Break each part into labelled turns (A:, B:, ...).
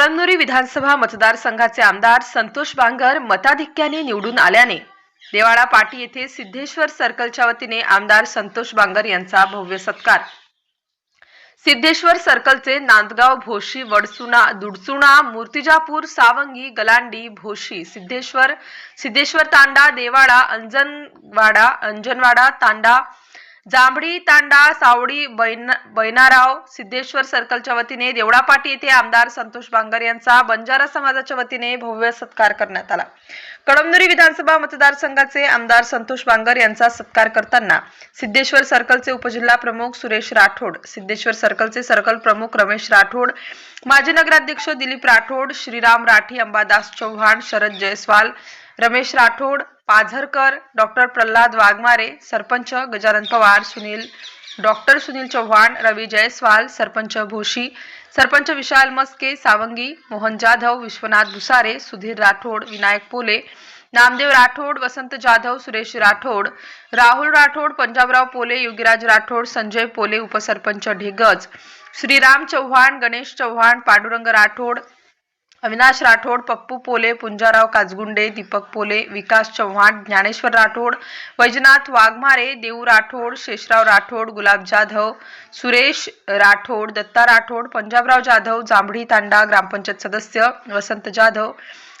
A: कळमनुरी विधानसभा मतदारसंघाचे आमदार संतोष बांगर मताधिक्याने निवडून आल्याने देवाळा पाटी येथे सिद्धेश्वर सर्कलच्या वतीने आमदार संतोष बांगर यांचा भव्य सत्कार. सिद्धेश्वर सर्कलचे नांदगाव भोशी वडसुना दुडचुणा मूर्तिजापूर सावंगी गलांडी भोशी सिद्धेश्वर सिद्धेश्वर तांडा देवाळा अंजनवाडा अंजनवाडा तांडा जांभळी तांडा सावडी बैन बैनाराव सिद्धेश्वर सर्कलच्या वतीने देवळापाटी येथे आमदार संतोष बांगर यांचा बंजारा समाजाच्या वतीने भव्य सत्कार करण्यात आला. कळमनुरी विधानसभा मतदारसंघाचे आमदार संतोष बांगर यांचा सत्कार करताना सिद्धेश्वर सर्कलचे उपजिल्हा प्रमुख सुरेश राठोड सिद्धेश्वर सर्कलचे सर्कल प्रमुख रमेश राठोड माजी नगराध्यक्ष दिलीप राठोड श्रीराम राठी अंबादास चव्हाण शरद जयस्वाल रमेश राठोड पाझरकर डॉक्टर प्रल्हाद वाघमारे सरपंच गजानन पवार सुनील डॉक्टर सुनील चव्हाण रवी जयस्वाल सरपंच भोशी सरपंच विशाल मस्के सावंगी मोहन जाधव विश्वनाथ भुसारे सुधीर राठोड विनायक पोले नामदेव राठोड वसंत जाधव सुरेश राठोड राहुल राठोड पंजाबराव पोले योगीराज राठोड संजय पोले उपसरपंच ढेगज श्रीराम चव्हाण गणेश चव्हाण पांडुरंग राठोड अविनाश राठोड पप्पू पोले पुंजाराव काजगुंडे दीपक पोले विकास चव्हाण ज्ञानेश्वर राठोड वैजनाथ वाघमारे देऊ राठोड शेषराव राठोड गुलाब जाधव सुरेश राठोड दत्ता राठोड पंजाबराव जाधव जांभळी तांडा ग्रामपंचायत सदस्य वसंत जाधव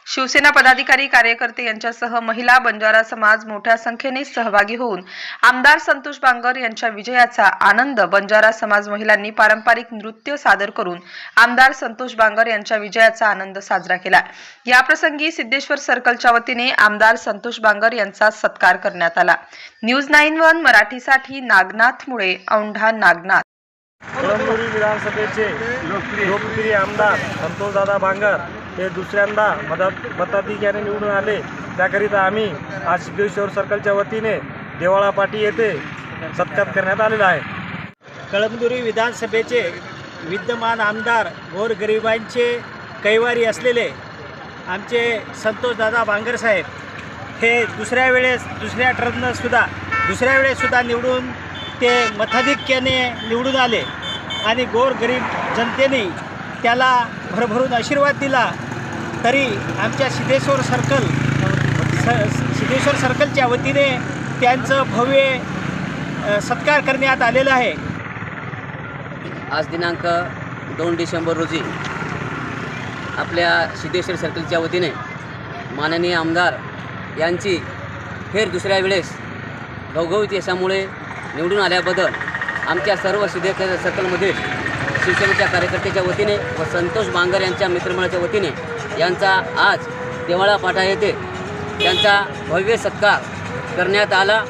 A: शिवसेना पदाधिकारी कार्यकर्ते यांच्यासह महिला बंजारा समाज मोठ्या संख्येने सहभागी होऊन आमदार संतोष बांगर यांच्या विजयाचा आनंद बंजारा समाज महिलांनी पारंपरिक नृत्य सादर करून आमदार संतोष बांगर यांच्या विजयाचा आनंद साजरा केला. याप्रसंगी सिद्धेश्वर सर्कलच्या वतीने आमदार संतोष बांगर यांचा सत्कार करण्यात आला. न्यूज नाईन वन मराठीसाठी नागनाथ मुळे औंढा नागनाथ.
B: कळमनुरी विधानसभेचे लोकप्रिय आमदार संतोषदादा बांगर हे दुसऱ्यांदा मदत मताधिक्याने निवडून आले. त्याकरिता आम्ही आज सिद्धेश्वर सर्कलच्या वतीने देवाळा पाटी येथे सत्कार करण्यात आलेला आहे.
C: कळमदुरी विधानसभेचे विद्यमान आमदार गोरगरिबांचे कैवारी असलेले आमचे संतोषदादा बांगरसाहेब हे दुसऱ्या वेळेस दुसऱ्या टर्मनंसुद्धा दुसऱ्या वेळेससुद्धा निवडून ते मताधिक्याने निवडून आले. आणि गोरगरीब जनतेने त्याला भरभरून आशीर्वाद दिला तरी आमच्या सिद्धेश्वर सर्कल स सिद्धेश्वर सर्कलच्या वतीने त्यांचं भव्य सत्कार करण्यात आलेला आहे.
D: आज दिनांक दोन डिसेंबर रोजी आपल्या सिद्धेश्वर सर्कलच्या वतीने माननीय आमदार यांची फेर दुसऱ्या वेळेस घवघवीत यशामुळे निवडून आल्याबद्दल आमच्या सर्व सिद्धेश्वर सर्कलमधील शिवसेनेच्या कार्यकर्त्याच्या वतीने व संतोष बांगर यांच्या मित्रमंडळाच्या वतीने यांचा आज देवाळा पाठा येथे त्यांचा भव्य सत्कार करण्यात आला.